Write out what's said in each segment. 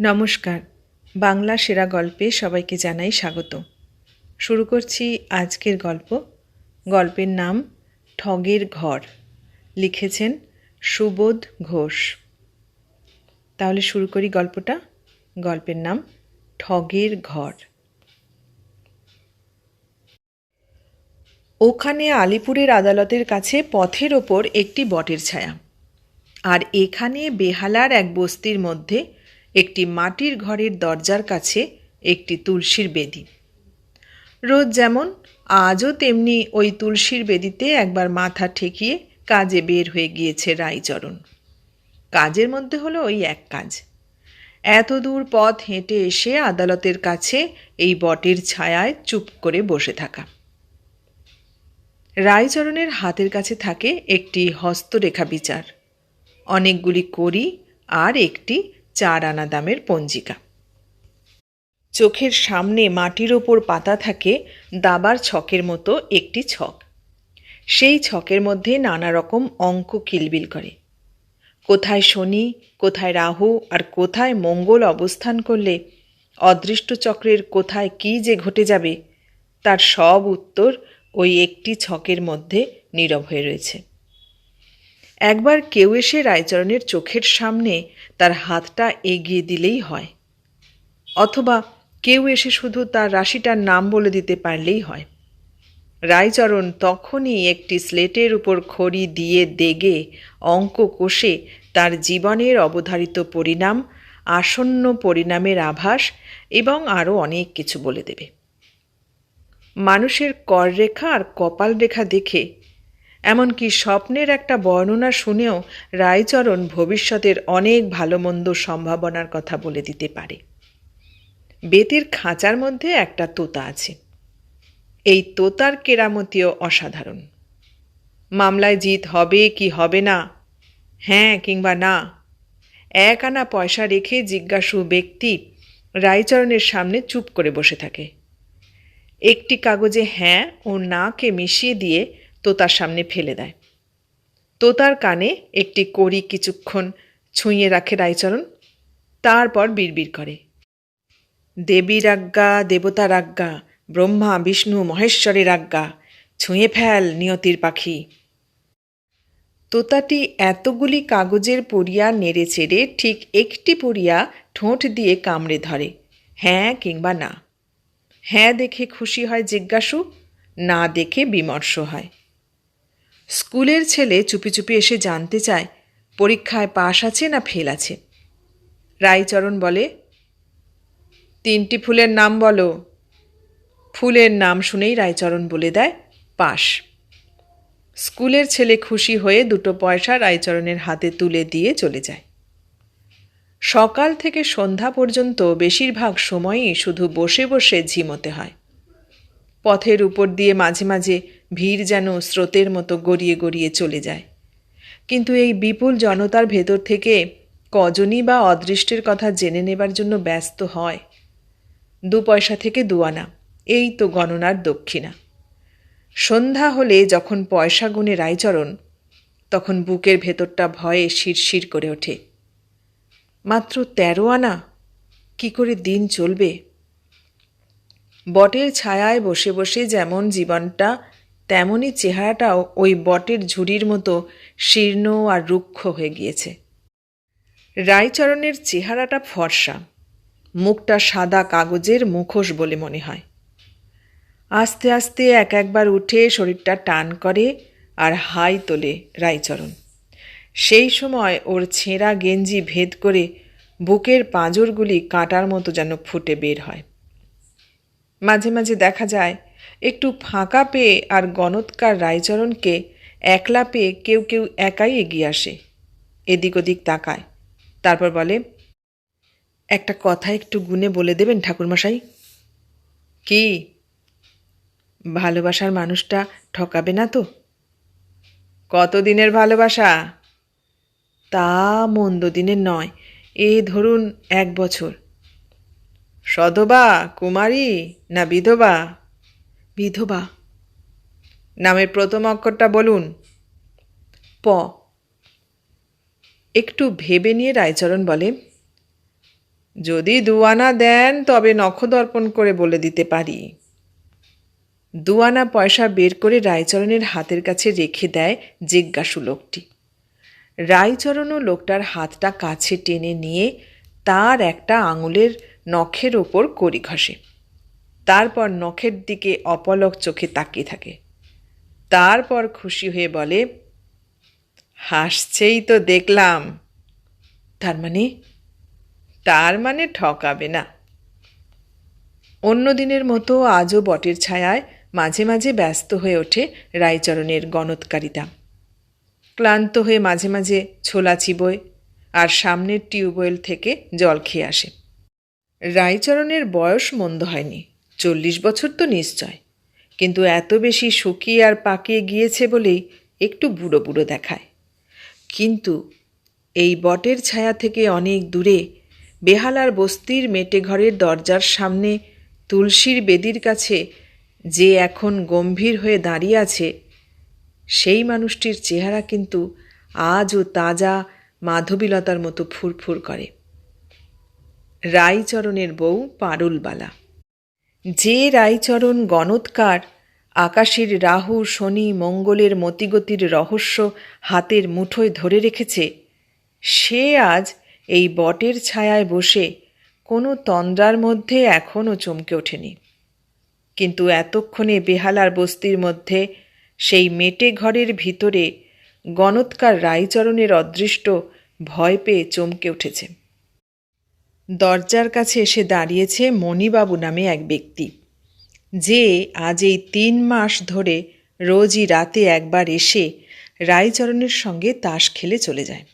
নমস্কার। বাংলা সেরা গল্পে সবাইকে জানাই স্বাগত। শুরু করছি আজকের গল্প। গল্পের নাম ঠগের ঘর। লিখেছেন সুবোধ ঘোষ। তাহলে শুরু করি গল্পটা। গল্পের নাম ঠগের ঘর। ওখানে আলিপুরের আদালতের কাছে পথের ওপর একটি বটের ছায়া। আর এখানে বেহালার এক বস্তির মধ্যে একটি মাটির ঘরের দরজার কাছে একটি তুলসীর বেদি। রোজ যেমন, আজও তেমনি ওই তুলসীর বেদিতে একবার মাথা ঠেকিয়ে কাজে বের হয়ে গিয়েছে রাইচরণ কাজের মধ্যে হলো ওই এক কাজ। এত দূর পথ হেঁটে এসে আদালতের কাছে এই বটের ছায়ায় চুপ করে বসে থাকা। রায়চরণের হাতের কাছে থাকে একটি হস্তরেখা বিচার অনেকগুলি করি আর একটি চার আনা দামের পঞ্জিকা। চোখের সামনে মাটির ওপর পাতা থাকে দাবার ছকের মতো একটি ছক। সেই ছকের মধ্যে নানা রকম অঙ্ক কিলবিল করে। কোথায় শনি, কোথায় রাহু আর কোথায় মঙ্গল অবস্থান করলে অদৃষ্ট চক্রের কোথায় কি যে ঘটে যাবে, তার সব উত্তর ওই একটি ছকের মধ্যে নীরব হয়ে রয়েছে। একবার কেউ এসে রায়চরণের চোখের সামনে তার হাতটা এগিয়ে দিলেই হয়। অথবা কেউ এসে শুধু তার রাশিটার নাম বলে দিতে পারলেই হয়। রায়চরণ তখনই একটি স্লেটের উপর খড়ি দিয়ে দেগে অঙ্ক কষে তার জীবনের অবধারিত পরিণাম, আসন্ন পরিণামের আভাস এবং আরও অনেক কিছু বলে দেবে। মানুষের কররেখা আর কপাল রেখা দেখে এমনকি স্বপ্নের একটা বর্ণনা শুনেও রায়চরণ ভবিষ্যতের অনেক ভালো মন্দ সম্ভাবনার কথা বলে দিতে পারে। বেতের খাঁচার মধ্যে একটা তোতা আছে। এই তোতার কেরামতিও অসাধারণ। মামলায় জিত হবে কি হবে না? হ্যাঁ কিংবা না? এক আনা পয়সা রেখে জিজ্ঞাসু ব্যক্তি রায়চরণের সামনে চুপ করে বসে থাকে। একটি কাগজে হ্যাঁ ও নাকে মিশিয়ে দিয়ে তোতার সামনে ফেলে দেয়। তোতার কানে একটি কড়ি কিছুক্ষণ ছুঁয়ে রাখে রায়চরণ, তারপর বিড়বিড় করে। দেবীর আজ্ঞা দেবতার আজ্ঞা ব্রহ্মা, বিষ্ণু, মহেশ্বরের আজ্ঞা, ছুঁয়ে ফেল নিয়তির পাখি। তোতাটি এতগুলি কাগজের পড়িয়া নেড়ে চেড়ে ঠিক একটি পড়িয়া ঠোঁট দিয়ে কামড়ে ধরে হ্যাঁ কিংবা না। হ্যাঁ দেখে খুশি হয় জিজ্ঞাসু, না দেখে বিমর্ষ হয়। স্কুলের ছেলে চুপি চুপি এসে জানতে চায়, পরীক্ষায় পাশ আছে না ফেল আছে। রায়চরণ বলে, তিনটি ফুলের নাম বলো। ফুলের নাম শুনেই রায়চরণ বলে দেয়, পাশ। স্কুলের ছেলে খুশি হয়ে দুটো পয়সা রায়চরণের হাতে তুলে দিয়ে চলে যায়। সকাল থেকে সন্ধ্যা পর্যন্ত বেশিরভাগ সময়ই শুধু বসে বসে ঝিমোতে হয়। পথের উপর দিয়ে মাঝে মাঝে ভিড় যেন স্রোতের মতো গড়িয়ে গড়িয়ে চলে যায়। কিন্তু এই বিপুল জনতার ভেতর থেকে কজনই বা অদৃষ্টের কথা জেনে নেবার জন্য ব্যস্ত হয়। দু পয়সা থেকে দুয়ানা এই তো গণনার দক্ষিণা। সন্ধ্যা হলে যখন পয়সা গুনে রায়চরণ, তখন বুকের ভেতরটা ভয়ে শিরশির করে ওঠে। মাত্র তেরো আনা? কি করে দিন চলবে? বটের ছায়ায় বসে বসে যেমন জীবনটা তেমনই চেহারাটাও ওই বটের ঝুড়ির মতো শীর্ণ আর রুক্ষ হয়ে গিয়েছে। রায়চরণের চেহারাটা ফর্সা, মুখটা সাদা কাগজের মুখোশ বলে মনে হয়। আস্তে আস্তে এক একবার উঠে শরীরটা টান করে আর হাই তোলে রায়চরণ। সেই সময় ওর ছেঁড়া গেঞ্জি ভেদ করে বুকের পাঁজরগুলি কাটার মতো যেন ফুটে বের হয়। মাঝে মাঝে দেখা যায় একটু ফাঁকা পেয়ে আর গণৎকার রায়চরণকে একলা পেয়ে কেউ কেউ একাই এগিয়ে আসে। এদিক ওদিক তাকায়। তারপর বলে, একটা কথা একটু গুনে বলে দেবেন ঠাকুরমশাই? কি? ভালোবাসার মানুষটা ঠকাবে না তো? কতদিনের ভালোবাসা? তা মন্দ দিনের নয়, এ ধরুন এক বছর। সধবা, কুমারী না বিধবা? বিধবা। নামের প্রথম অক্ষরটা বলুন। প। একটু ভেবে নিয়ে রায়চরণ বলে, যদি দুয়ানা দেন, তবে নখদর্পণ করে বলে দিতে পারি। দুয়ানা পয়সা বের করে রায়চরণের হাতের কাছে রেখে দেয় জিজ্ঞাসু লোকটি। রায়চরণও লোকটার হাতটা কাছে টেনে নিয়ে তার একটা আঙুলের নখের ওপর কড়ি ঘষে। তারপর নখের দিকে অপলক চোখে তাকিয়ে থাকে। তারপর খুশি হয়ে বলে, হাসছেই তো দেখলাম। তার মানে? তার মানে ঠকাবে না। অন্য দিনের মতো আজও বটের ছায়ায় মাঝে মাঝে ব্যস্ত হয়ে ওঠে রায়চরণের গণৎকারিতা। ক্লান্ত হয়ে মাঝে মাঝে ছোলা চিবোয় আর সামনের টিউবওয়েল থেকে জল খেয়ে আসে। রায়চরণের বয়স মন্দ হয়নি। চল্লিশ বছর তো নিশ্চয়। কিন্তু এত বেশি শুকিয়ে আর পাকিয়ে গিয়েছে বলেই একটু বুড়ো বুড়ো দেখায়। কিন্তু এই বটের ছায়া থেকে অনেক দূরে বেহালার বস্তির মেটে ঘরের দরজার সামনে তুলসীর বেদির কাছে যে এখন গম্ভীর হয়ে দাঁড়িয়ে আছে, সেই মানুষটির চেহারা কিন্তু আজও তাজা মাধবীলতার মতো ফুরফুর করে। রাইচরণের বউ পারুলবালা। যে রায়চরণ গণৎকার, আকাশের রাহু, শনি, মঙ্গলের মতিগতির রহস্য হাতের মুঠোয় ধরে রেখেছে, সে আজ এই বটের ছায়ায় বসে কোনো তন্দ্রার মধ্যে এখনও চমকে ওঠেনি। কিন্তু এতক্ষণে বেহালার বস্তির মধ্যে সেই মেটে ঘরের ভিতরে গণৎকার রায়চরণের অদৃষ্ট ভয় পেয়ে চমকে উঠেছে। দরজার কাছে এসে দাঁড়িয়েছে মণিবাবু নামে এক ব্যক্তি। যে আজ এই তিন মাস ধরে রোজই রাতে একবার এসে রায়চরণের সঙ্গে তাস খেলে চলে যায়।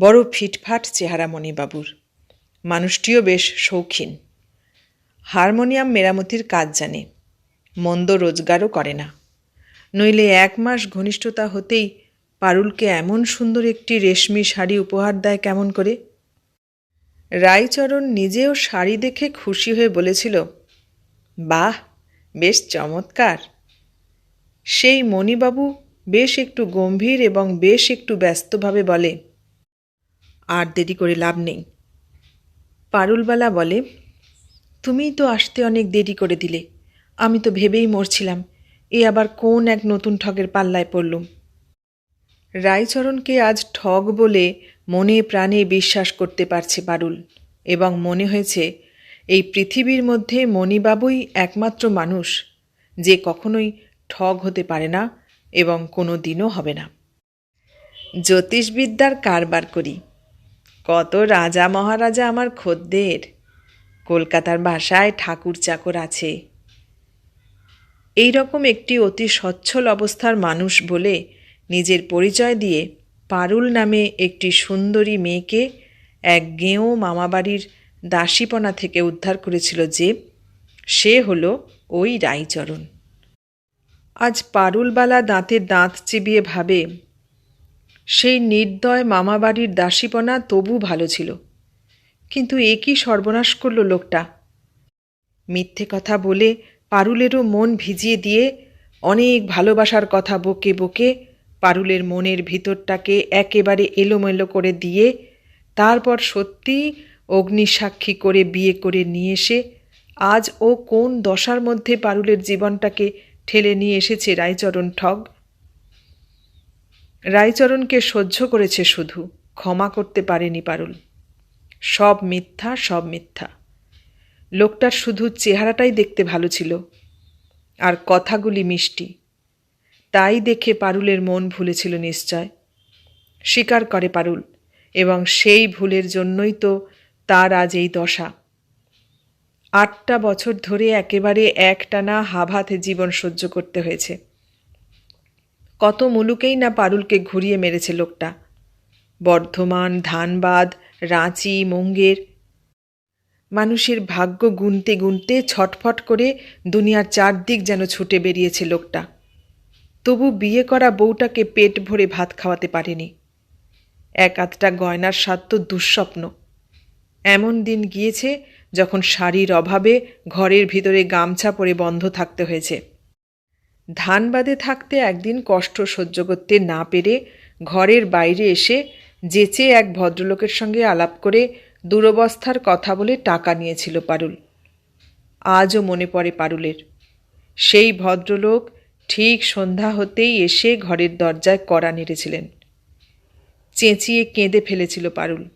বড় ফিটফাট চেহারা মণিবাবুর। মানুষটিও বেশ শৌখিন। হারমোনিয়াম মেরামতির কাজ জানে, মন্দ রোজগারও করে না। নইলে এক মাস ঘনিষ্ঠতা হতেই পারুলকে এমন সুন্দর একটি রেশমি শাড়ি উপহার দেয় কেমন করে? রায়চরণ নিজেও শাড়ি দেখে খুশি হয়ে বলেছিল, বাহ, বেশ চমৎকার। সেই মণিবাবু বেশ একটু গম্ভীর এবং বেশ একটু ব্যস্তভাবে বলে, আর দেরি করে লাভ নেই। পারুলবালা বলে, তুমিই তো আসতে অনেক দেরি করে দিলে, আমি তো ভেবেই মরছিলাম, এ আবার কোন এক নতুন ঠগের পাল্লায় পড়লুম? রায়চরণকে আজ ঠগ বলে মনে প্রাণে বিশ্বাস করতে পারছে পারুল এবং মনে হয়েছে, এই পৃথিবীর মধ্যে মণিবাবুই একমাত্র মানুষ যে কখনোই ঠগ হতে পারে না এবং কোনো দিনও হবে না। জ্যোতিষবিদ্যার কারবার করি। কত রাজা মহারাজা আমার খদ্দের। কলকাতার ভাষায় ঠাকুর চাকর আছে। এই রকম একটি অতি সচ্ছল অবস্থার মানুষ বলে নিজের পরিচয় দিয়ে পারুল নামে একটি সুন্দরী মেয়েকে এক গেঁয়ো মামাবাড়ির দাসীপনা থেকে উদ্ধার করেছিল যে, সে হলো ওই রাইচরণ। আজ পারুলবালা দাঁতে দাঁত চিবিয়ে ভাবে, সেই নির্দয় মামাবাড়ির দাসীপনা তবু ভালো ছিল, কিন্তু এ কি সর্বনাশ করল লোকটা? মিথ্যে কথা বলে পারুলেরও মন ভিজিয়ে দিয়ে অনেক ভালোবাসার কথা বকে বকে পারুলের মনের ভিতরটাকে একেবারে এলোমেলো করে দিয়ে তারপর সত্যি অগ্নিসাক্ষী করে বিয়ে করে নিয়ে এসে আজ ও কোন দশার মধ্যে পারুলের জীবনটাকে ঠেলে নিয়ে এসেছে রায়চরণ ঠগ? রায়চরণকে সহ্য করেছে শুধু, ক্ষমা করতে পারেনি পারুল। সব মিথ্যা সব মিথ্যা। লোকটার শুধু চেহারাটাই দেখতে ভালো ছিল। আর কথাগুলি মিষ্টি। তাই দেখে পারুলের মন ভুলেছিল নিশ্চয়। স্বীকার করে পারুল, এবং সেই ভুলের জন্যই তো তার আজ এই দশা। আটটা বছর ধরে একেবারে একটানা হাভাতে জীবন সহ্য করতে হয়েছে। কত মুলুকেই না পারুলকে ঘুরিয়ে মেরেছে লোকটা। বর্ধমান, ধানবাদ, রাঁচি, মুঙ্গের। মানুষের ভাগ্য গুনতে গুনতে ছটফট করে দুনিয়ার চারদিক যেন ছুটে বেরিয়েছে লোকটা। তবু বিয়ে করা বউটাকে পেট ভরে ভাত খাওয়াতে পারেনি। এক আধটা গয়নার স্বাদ তো দুঃস্বপ্ন। এমন দিন গিয়েছে যখন শাড়ির অভাবে ঘরের ভিতরে গামছা পরে বন্ধ থাকতে হয়েছে। ধানবাদে থাকতে একদিন কষ্ট সহ্য করতে না পেরে ঘরের বাইরে এসে যেচে এক ভদ্রলোকের সঙ্গে আলাপ করে দুরবস্থার কথা বলে টাকা নিয়েছিল পারুল। আজও মনে পড়ে পারুলের। সেই ভদ্রলোক ঠিক সন্ধ্যা হতেই এসে ঘরের দরজায় কড়া নেড়েছিলেন। চেঁচিয়ে কেঁদে ফেলেছিল পারুল।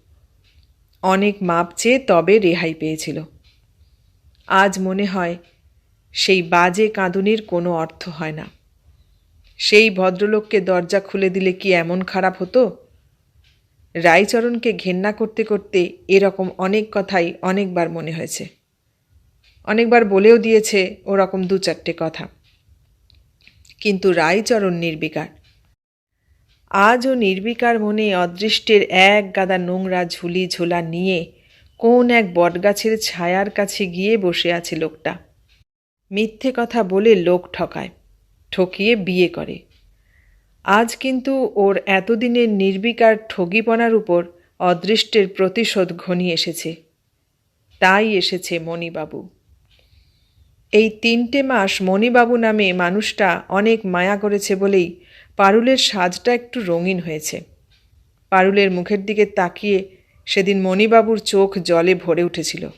অনেক মাপ চেয়ে তবে রেহাই পেয়েছিল। আজ মনে হয় সেই বাজে কাঁদুনির কোনো অর্থ হয় না। সেই ভদ্রলোককে দরজা খুলে দিলে কি এমন খারাপ হতো? রায়চরণকে ঘেন্না করতে করতে এরকম অনেক কথাই অনেকবার মনে হয়েছে। অনেকবার বলেও দিয়েছে ওরকম দু চারটে কথা। কিন্তু রায়চরণ নির্বিকার। আজও নির্বিকার মনে অদৃষ্টের এক গাদা নোংরা ঝুলি ঝোলা নিয়ে কোন এক বটগাছের ছায়ার কাছে গিয়ে বসে আছে লোকটা। মিথ্যে কথা বলে লোক ঠকায়, ঠকিয়ে বিয়ে করে। আজ কিন্তু ওর এতদিনের নির্বিকার ঠগিপনার উপর অদৃষ্টের প্রতিশোধ ঘনিয়ে এসেছে। তাই এসেছে মণিবাবু। এই তিনটে মাস মণিবাবু নামে মানুষটা অনেক মায়া করেছে বলেই পারুলের সাজটা একটু রঙিন হয়েছে। পারুলের মুখের দিকে তাকিয়ে সেদিন মণিবাবুর চোখ জলে ভরে উঠেছিল।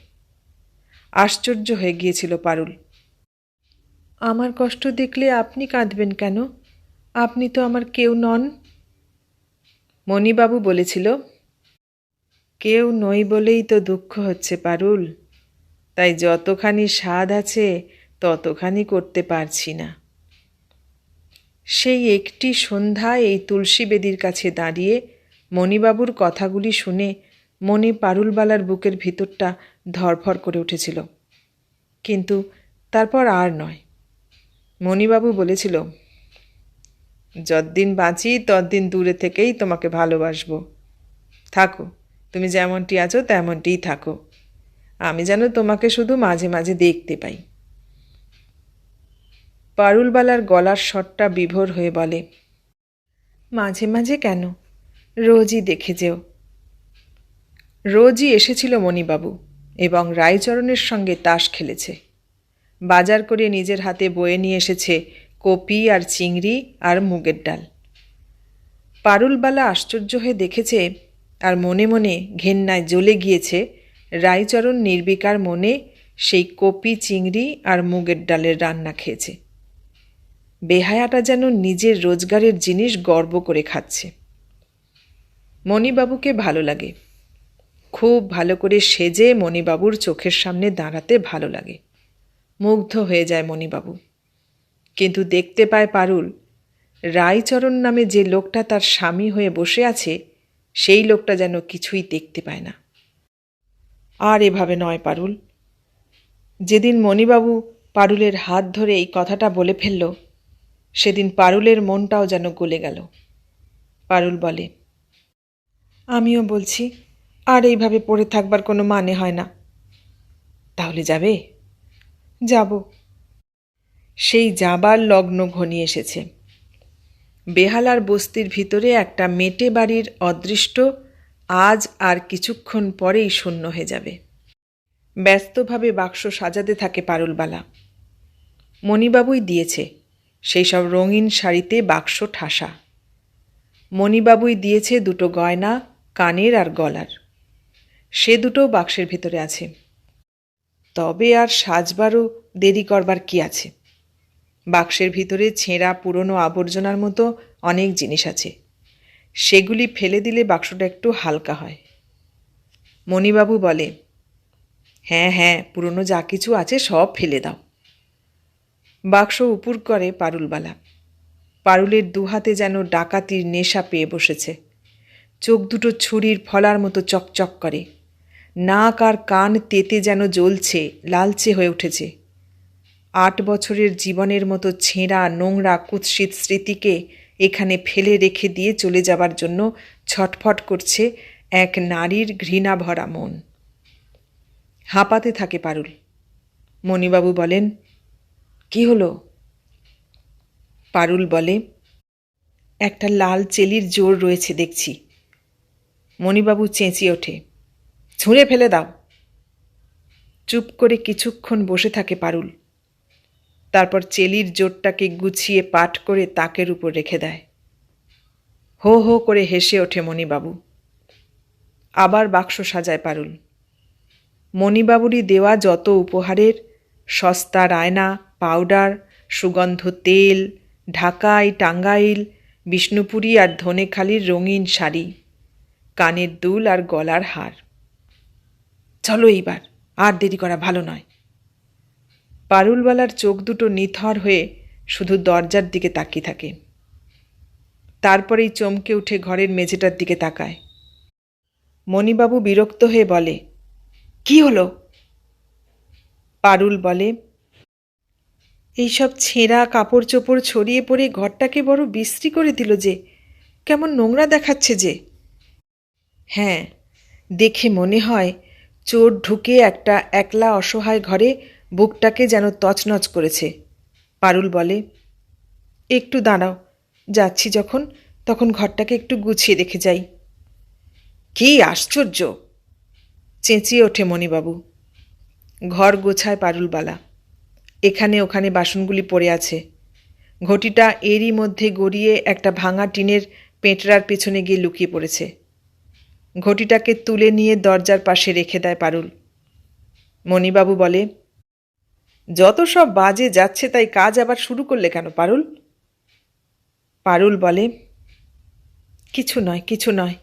আশ্চর্য হয়ে গিয়েছিল পারুল। আমার কষ্ট দেখলে আপনি কাঁদবেন কেন? আপনি তো আমার কেউ নন। মণিবাবু বলেছিল, কেউ নই বলেই তো দুঃখ হচ্ছে পারুল। তাই যতখানি স্বাদ আছে, ততখানি করতে পারছি না। সেই একটি সন্ধ্যায় এই তুলসী বেদির কাছে দাঁড়িয়ে মণিবাবুর কথাগুলি শুনে মণি পারুলবালার বুকের ভিতরটা ধরফর করে উঠেছিল। কিন্তু তারপর আর নয়। মণিবাবু বলেছিল, যতদিন বাঁচি, ততদিন দূরে থেকেই তোমাকে ভালোবাসবো। থাকো, তুমি যেমনটি আছো, তেমনটিই থাকো। আমি যেন তোমাকে শুধু মাঝে মাঝে দেখতে পাই। পারুলবালার গলার স্বরটা বিভোর হয়ে বলে, মাঝে মাঝে কেন? রোজই দেখে যেও। রোজই এসেছিল মণিবাবু এবং রায়চরণের সঙ্গে তাস খেলেছে। বাজার করে নিজের হাতে বয়ে নিয়ে এসেছে কপি আর চিংড়ি আর মুগের ডাল। পারুলবালা আশ্চর্য হয়ে দেখেছে আর মনে মনে ঘেন্নায় জ্বলে গিয়েছে রায়চরণ নির্বিকার মনে সেই কপি চিংড়ি আর মুগের ডালের রান্না খেয়েছে। বেহায়াটা যেন নিজের রোজগারের জিনিস গর্ব করে খাচ্ছে। মণিবাবুকে ভালো লাগে। খুব ভালো করে সেজে মণিবাবুর চোখের সামনে দাঁড়াতে ভালো লাগে। মুগ্ধ হয়ে যায় মণিবাবু। কিন্তু দেখতে পায় পারুল, রায়চরণ নামে যে লোকটা তার স্বামী হয়ে বসে আছে, সেই লোকটা যেন কিছুই দেখতে পায় না। আর এভাবে নয়, পারুল। যেদিন মণিবাবু পারুলের হাত ধরে এই কথাটা বলে ফেলল, সেদিন পারুলের মনটাও যেন গলে গেল। পারুল বলে, আমিও বলছি, আর এইভাবে পড়ে থাকবার কোনো মানে হয় না। তাহলে যাবে? যাব। সেই যাবার লগ্ন ঘনিয়ে এসেছে। বেহালার বস্তির ভিতরে একটা মেটে বাড়ির অদৃষ্ট আজ আর কিছুক্ষণ পরেই শূন্য হয়ে যাবে। ব্যস্তভাবে বাক্স সাজাতে থাকে পারুলবালা। মণিবাবুই দিয়েছে, সেই সব রঙিন শাড়িতে বাক্স ঠাসা। মণিবাবুই দিয়েছে দুটো গয়না, কানের আর গলার। সে দুটো বাক্সের ভিতরে আছে। তবে আর সাজবারও দেরি করবার কি আছে? বাক্সের ভিতরে ছেঁড়া পুরনো আবর্জনার মতো অনেক জিনিস আছে। সেগুলি ফেলে দিলে বাক্সটা একটু হালকা হয়। মণিবাবু বলে হ্যাঁ হ্যাঁ পুরনো যা কিছু আছে সব ফেলে দাও। বাক্স উপুর করে পারুলবালা। পারুলের দুহাতে যেন ডাকাতির নেশা পেয়ে বসেছে। চোখ দুটো ছুরির ফলার মতো চকচক করে। নাক আর কান তেতে যেন জ্বলছে, লালচে হয়ে উঠেছে। আট বছরের জীবনের মতো ছেঁড়া নোংরা কুৎসিত স্মৃতিকে এখানে ফেলে রেখে দিয়ে চলে যাবার জন্য ছটফট করছে এক নারীর ঘৃণা ভরা মন। হাঁপাতে থাকে পারুল। মণিবাবু বলেন, কি হলো? পারুল বলে, একটা লাল চেলির জোর রয়েছে দেখছি। মণিবাবু চেঁচিয়ে ওঠে, ছুঁড়ে ফেলে দাও। চুপ করে কিছুক্ষণ বসে থাকে পারুল। তারপর চেলির জোরটাকে গুছিয়ে পাঠ করে তাকের উপর রেখে দেয়। হো হো করে হেসে ওঠে মণিবাবু। আবার বাক্স সাজায় পারুল। মণিবাবুরই দেওয়া যত উপহারের, সস্তা রায়না, পাউডার, সুগন্ধ তেল ঢাকাই টাঙ্গাইল বিষ্ণুপুরী আর ধনেখালির রঙিন শাড়ি, কানের দুল আর গলার হার। চলো এইবার, আর দেরি করা ভালো নয়। পারুলওয়ালার চোখ দুটো নিথর হয়ে শুধু দরজার দিকে তাকিয়ে থাকে। তারপরেই চমকে উঠে ঘরের মেঝেটার দিকে তাকায়। মণিবাবু বিরক্ত হয়ে বলে, কি হলো? পারুল বলে, এইসব ছেঁড়া কাপড় চোপড় ছড়িয়ে পড়ে ঘরটাকে বড় বিশ্রী করে দিল যে, কেমন নোংরা দেখাচ্ছে যে। হ্যাঁ দেখে মনে হয় চোর ঢুকে একটা একলা অসহায় ঘরে বুকটাকে যেন তছনছ করেছে। পারুল বলে, একটু দাঁড়াও, যাচ্ছি যখন, তখন ঘরটাকে একটু গুছিয়ে রেখে যাই। কি আশ্চর্য! চেঁচিয়ে ওঠে মণিবাবু। ঘর গোছায় পারুলবালা। এখানে ওখানে বাসনগুলি পড়ে আছে। ঘটিটা এরই মধ্যে গড়িয়ে একটা ভাঙা টিনের পেঁটরার পেছনে গিয়ে লুকিয়ে পড়েছে। ঘটিটাকে তুলে নিয়ে দরজার পাশে রেখে দেয় পারুল। মণিবাবু বলে যত সব বাজে যাচ্ছে তাই কাজ আবার শুরু করলে কেন, পারুল? পারুল বলে, কিছু নয় কিছু নয়।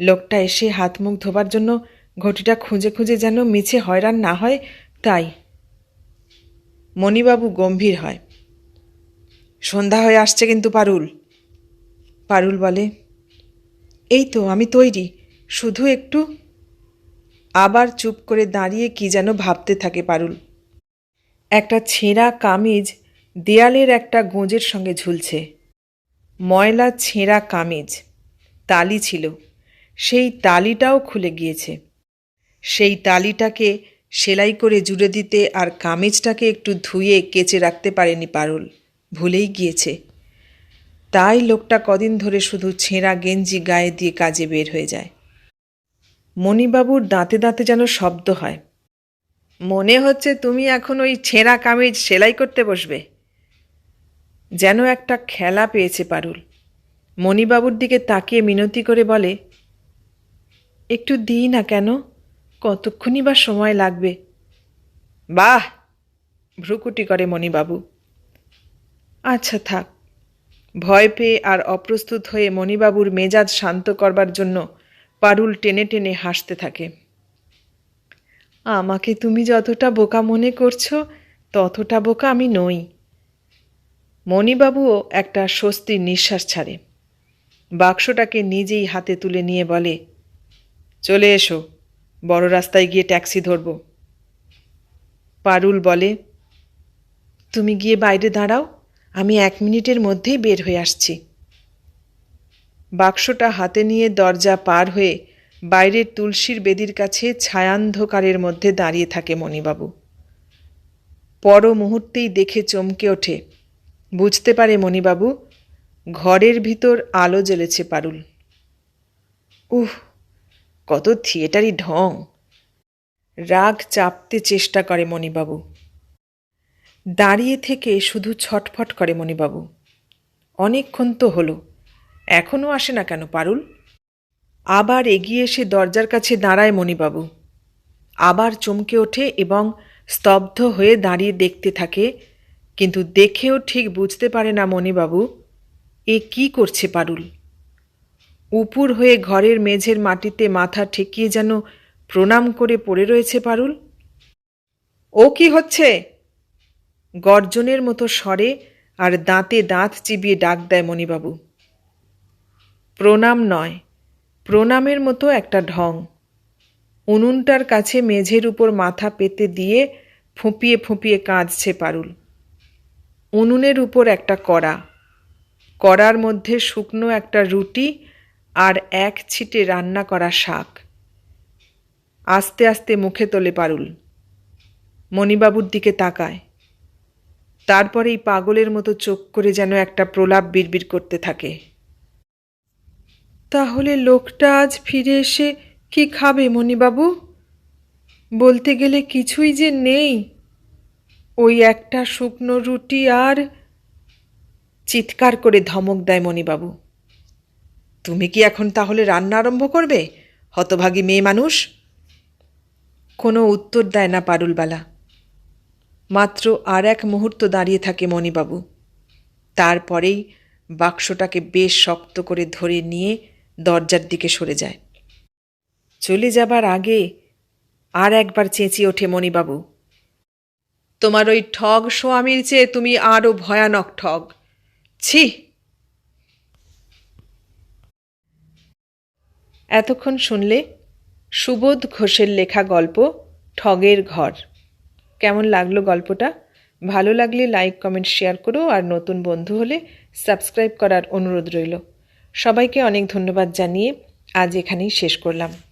লোকটা এসে হাত মুখ ধোবার জন্য ঘটিটা খুঁজে খুঁজে যেন মিছে হয়রান না হয়, তাই। মণিবাবু গম্ভীর হয়। সন্ধ্যা হয়ে আসছে কিন্তু, পারুল। পারুল বলে, এই তো, আমি তৈরি। শুধু একটু। আবার চুপ করে দাঁড়িয়ে কি যেন ভাবতে থাকে পারুল। একটা ছেঁড়া কামিজ দেয়ালের একটা গোঁজের সঙ্গে ঝুলছে। ময়লা ছেঁড়া কামিজ। তালি ছিল। সেই তালিটাও খুলে গিয়েছে। সেই তালিটাকে সেলাই করে জুড়ে দিতে আর কামিজটাকে একটু ধুয়ে কেচে রাখতে পারেনি পারুল। ভুলেই গিয়েছে। তাই লোকটা কদিন ধরে শুধু ছেঁড়া গেঞ্জি গায়ে দিয়ে কাজে বের হয়ে যায়। মণিবাবুর দাঁতে দাঁতে যেন শব্দ হয়। মনে হচ্ছে তুমি এখন ওই ছেঁড়া কামিজ সেলাই করতে বসবে। যেন একটা খেলা পেয়েছে পারুল। মণিবাবুর দিকে তাকিয়ে মিনতি করে বলে, একটু দিই না কেন? কতক্ষণই বা সময় লাগবে? বাহ! ভ্রুকুটি করে মণিবাবু। আচ্ছা থাক। ভয় পেয়ে আর অপ্রস্তুত হয়ে মণিবাবুর মেজাজ শান্ত করবার জন্য পারুল টেনে টেনে হাসতে থাকে। আমাকে তুমি যতটা বোকা মনে করছ, ততটা বোকা আমি নই। মণিবাবুও একটা স্বস্তির নিঃশ্বাস ছাড়ে। বাক্সটাকে নিজেই হাতে তুলে নিয়ে বলে, চলে এসো, বড় রাস্তায় গিয়ে ট্যাক্সি ধরব। পারুল বলে, তুমি গিয়ে বাইরে দাঁড়াও, আমি এক মিনিটের মধ্যেই বের হয়ে আসছি। বাক্সটা হাতে নিয়ে দরজা পার হয়ে বাইরের তুলসীর বেদির কাছে ছায়ান্ধকারের মধ্যে দাঁড়িয়ে থাকে মণিবাবু। পর মুহূর্তেই দেখে চমকে ওঠে। বুঝতে পারে মণিবাবু, ঘরের ভিতর আলো জ্বেলেছে পারুল। উহ, কত থিয়েটারই ঢং। রাগ চাপতে চেষ্টা করে মণিবাবু। দাঁড়িয়ে থেকে শুধু ছটফট করে মণিবাবু। অনেকক্ষণ তো হলো এখনও আসে না কেন পারুল? আবার এগিয়ে এসে দরজার কাছে দাঁড়ায় মণিবাবু। আবার চমকে ওঠে এবং স্তব্ধ হয়ে দাঁড়িয়ে দেখতে থাকে, কিন্তু দেখেও ঠিক বুঝতে পারে না মণিবাবু, এ কি করছে পারুল? উপুর হয়ে ঘরের মেঝের মাটিতে মাথা ঠেকিয়ে যেন প্রণাম করে পড়ে রয়েছে পারুল। ও কি হচ্ছে? গর্জনের মতো স্বরে আর দাঁতে দাঁত চিবিয়ে ডাক দেয় মণিবাবু। প্রণাম নয় প্রণামের মতো একটা ঢং। উনুনটার কাছে মেঝের উপর মাথা পেতে দিয়ে ফুঁপিয়ে ফুঁপিয়ে কাঁদছে পারুল। উনুনের উপর একটা কড়া। কড়ার মধ্যে শুকনো একটা রুটি আর এক ছিটে রান্না করা শাক। আস্তে আস্তে মুখে তোলে পারুল। মণিবাবুর দিকে তাকায়। তারপরেই পাগলের মতো চোখ করে যেন একটা প্রলাপ বিড়বিড় করতে থাকে। তাহলে লোকটা আজ ফিরে এসে কি খাবে মণিবাবু? বলতে গেলে কিছুই যে নেই। ওই একটা শুকনো রুটি আর চিৎকার করে ধমক দেয় মণিবাবু। তুমি কি এখন তাহলে রান্না আরম্ভ করবে, হতভাগী মেয়ে মানুষ? কোনো উত্তর দেয় না পারুলবালা। মাত্র আর এক মুহূর্ত দাঁড়িয়ে থাকে মণিবাবু। তারপরেই বাক্সটাকে বেশ শক্ত করে ধরে নিয়ে দরজার দিকে সরে যায়। চলে যাবার আগে আর একবার চেঁচিয়ে ওঠে মণিবাবু, তোমার ওই ঠগ স্বামীর চেয়ে তুমি আরও ভয়ানক ঠগ। ছি! এতক্ষণ শুনলে সুবোধ ঘোষের লেখা গল্প, ঠগের ঘর। কেমন লাগল গল্পটা? ভালো লাগলে লাইক, কমেন্ট, শেয়ার করো, আর নতুন বন্ধু হলে সাবস্ক্রাইব করার অনুরোধ রইল। সবাইকে অনেক ধন্যবাদ জানিয়ে আজ এখানেই শেষ করলাম।